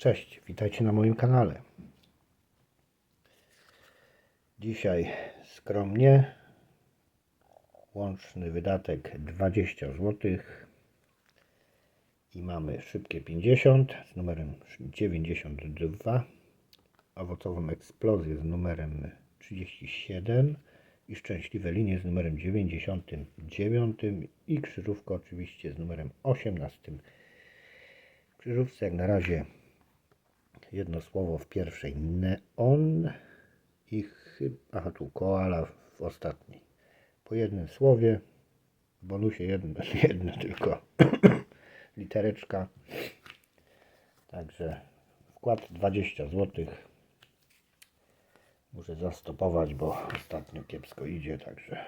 Cześć, witajcie na moim kanale. Dzisiaj skromnie, łączny wydatek 20 zł i mamy szybkie 50 z numerem 92, owocową eksplozję z numerem 37 i szczęśliwe linie z numerem 99 i krzyżówkę oczywiście z numerem 18. W krzyżówce jak na razie jedno słowo w pierwszej neon i chyba, aha tu koala w ostatniej. Po jednym słowie, w bonusie jedno, tylko litereczka. Także wkład 20 zł. Muszę zastopować, bo ostatnio kiepsko idzie, także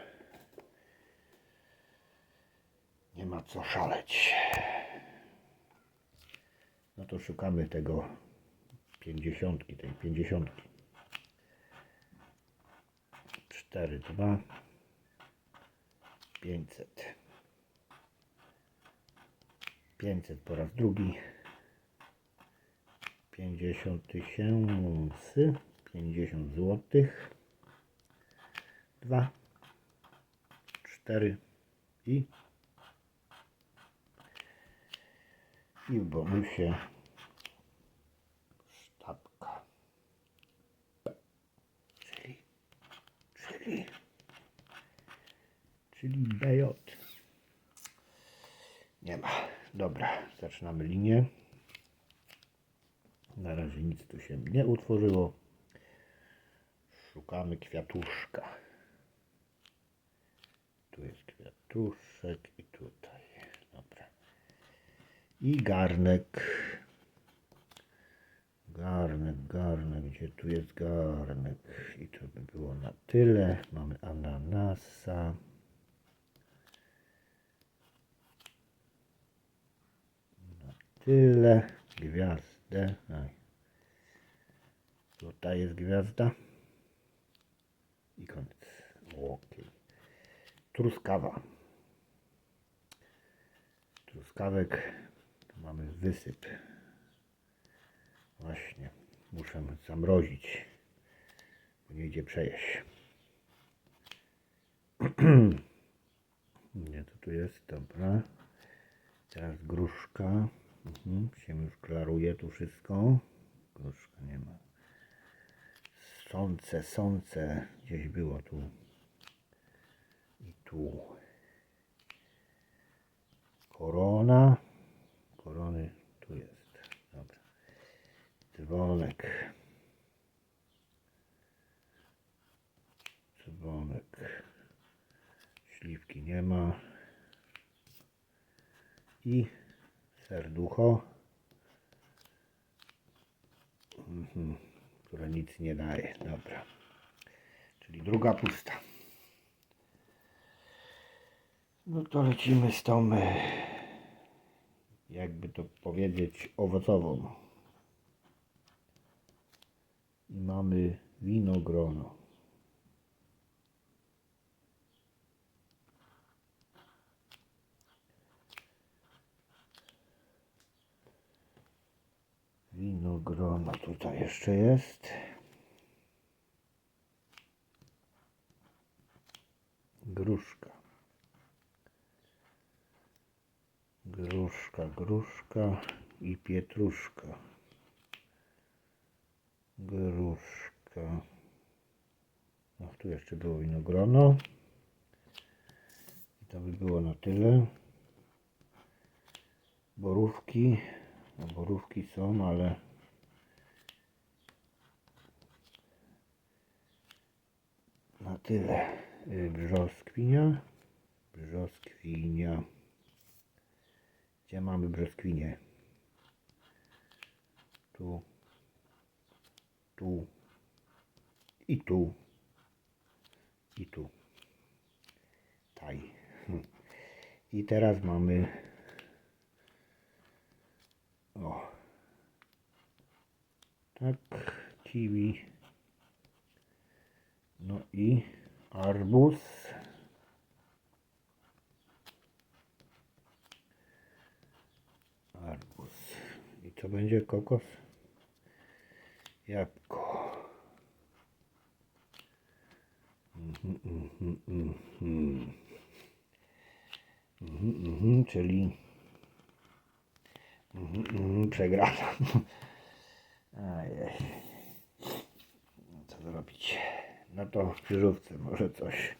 nie ma co szaleć. No to szukamy tego pięćdziesiątki, tej pięćdziesiątki. 4, 2, 500. 500 po raz drugi. 50 tysięcy, 50 złotych. 2, 4 i i bonusie sztabka. Czyli, czyli, czyli BJ. Nie ma. Dobra, zaczynamy linię. Na razie nic tu się nie utworzyło. Szukamy kwiatuszka. Tu jest kwiatuszek i tutaj. Dobra. I garnek. Garnek, garnek, gdzie tu jest garnek? I to by było na tyle. Mamy ananasa. Na tyle. Gwiazdę. Aj. Tutaj jest gwiazda. I koniec. Okej. Truskawa. Truskawek. Tu mamy wysyp. Właśnie, muszę zamrozić, bo nie idzie przejeść. Nie, to tu jest, dobra. Teraz gruszka. Mhm, się już klaruje tu wszystko. Gruszka nie ma. Sące, sące gdzieś było tu. I tu. Korona. Korony tu jest. Dobra. Dzwonek. Dzwonek. Śliwki nie ma. I serducho. Mhm. Które nic nie daje. Dobra. Czyli druga pusta. No to lecimy z tą, e, jakby to powiedzieć, owocową. I mamy winogrono. Winogrono tutaj jeszcze jest. Gruszka. Gruszka, gruszka i pietruszka. Gruszka. No, tu jeszcze było winogrono. I to by było na tyle. Borówki. No, borówki są, ale na tyle. Y, Brzoskwinia. Brzoskwinia. Gdzie mamy brzoskwinię? Tu tu i tu i tu taj i teraz mamy o. Tak kiwi. No i arbuz arbuz i co będzie kokos? Jabłko. Mhm, mhm, mhm. Mhm, mhm, czyli mhm, przegrana. Ajej. Co zrobić? No to w krzyżówce może coś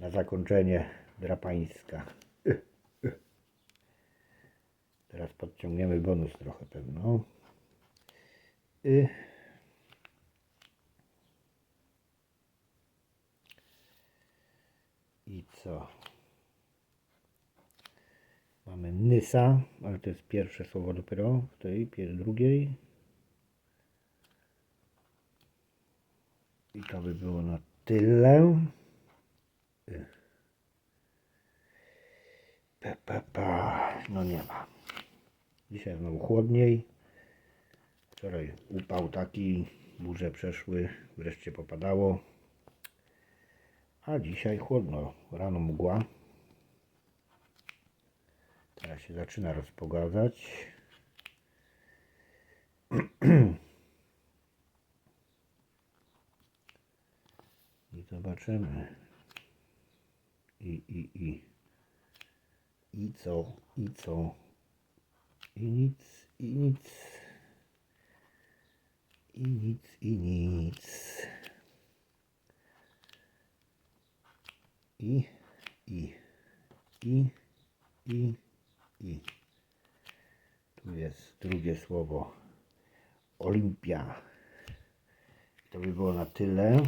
na zakończenie drapańska. Y, y. Teraz podciągniemy bonus trochę pewno. Y. I co? Mamy Nysa, ale to jest pierwsze słowo dopiero w tej drugiej. I to by było na tyle. Y. Pa, pa, pa. No nie ma. Dzisiaj znowu chłodniej. Wczoraj upał taki, burze przeszły, wreszcie popadało. A dzisiaj chłodno, rano mgła. Teraz się zaczyna rozpogadzać. I zobaczymy. I, i, i. I co, i co. I nic, i nic. I nic, i nic. I, i, i, i, i. Tu jest drugie słowo. Olimpia. To by było na tyle.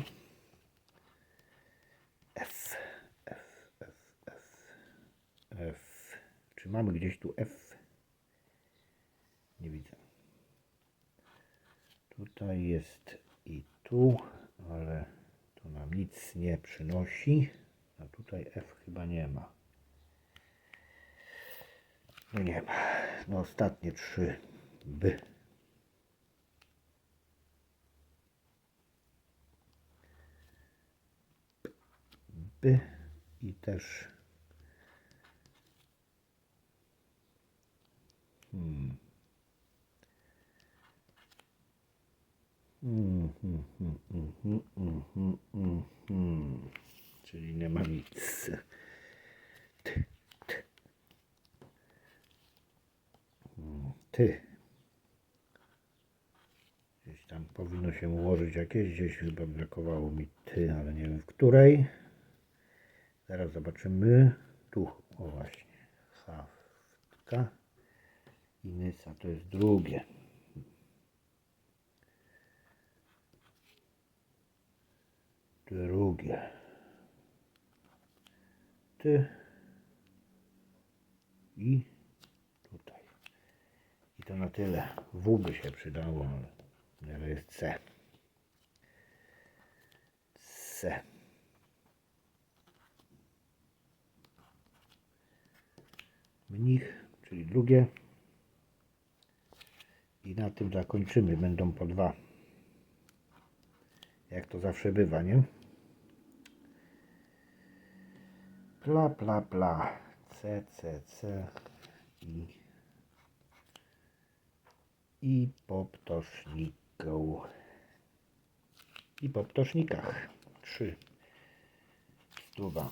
F, F, F, F, F. Czy mamy gdzieś tu F? Nie widzę. Tutaj jest i tu, ale to nam nic nie przynosi. A tutaj F chyba nie ma. No nie ma. No ostatnie trzy by. By i też hmm. Mm, mm, mm, mm, mm, mm, mm. Czyli nie ma nic. Ty. Gdzieś tam powinno się ułożyć jakieś, gdzieś chyba brakowało mi ty, ale nie wiem w której. Zaraz zobaczymy. Tu, o właśnie. Haftka. I to jest drugie. Drugie. Ty. I to na tyle. W by się przydało, ale- ale jest C. C. Mnich, czyli drugie. I na tym zakończymy. Będą po dwa. Jak to zawsze bywa, nie? Pla, pla, pla. C, C, C. I, i po ptoszniku. I po ptosznikach. Trzy. Stuwa.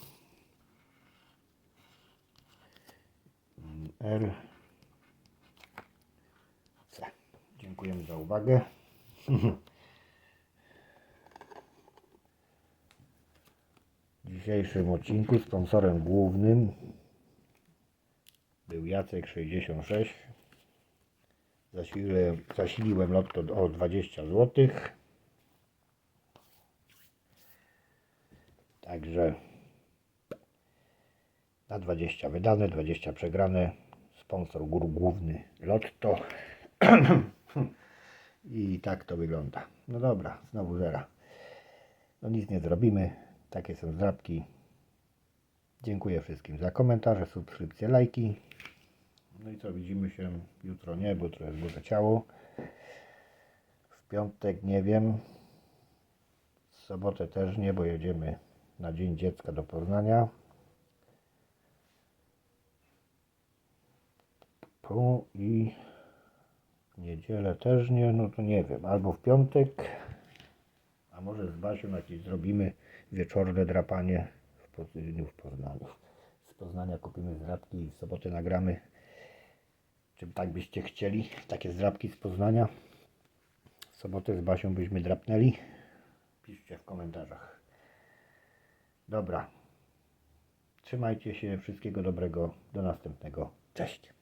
R. C. Dziękujemy za uwagę. W dzisiejszym odcinku sponsorem głównym był Jacek66. Zasiliłem, zasiliłem lotto o 20 zł. Także na 20 wydane, 20 przegrane. Sponsor główny lotto. I tak to wygląda. No dobra, znowu zera. No nic nie zrobimy. Takie są zdrabki. Dziękuję wszystkim za komentarze, subskrypcje, lajki. No i co, widzimy się jutro nie, bo trochę zbudzę ciało. W piątek nie wiem. W sobotę też nie, bo jedziemy na Dzień Dziecka do Poznania. I W niedzielę też nie, no to nie wiem. Albo w piątek, a może z Basią jakieś zrobimy wieczorne drapanie w Poznaniu. W Poznaniu. Z Poznania kupimy zdrapki i w sobotę nagramy. Czy tak byście chcieli? Takie zdrapki z Poznania. W sobotę z Basią byśmy drapnęli. Piszcie w komentarzach. Dobra. Trzymajcie się. Wszystkiego dobrego. Do następnego. Cześć.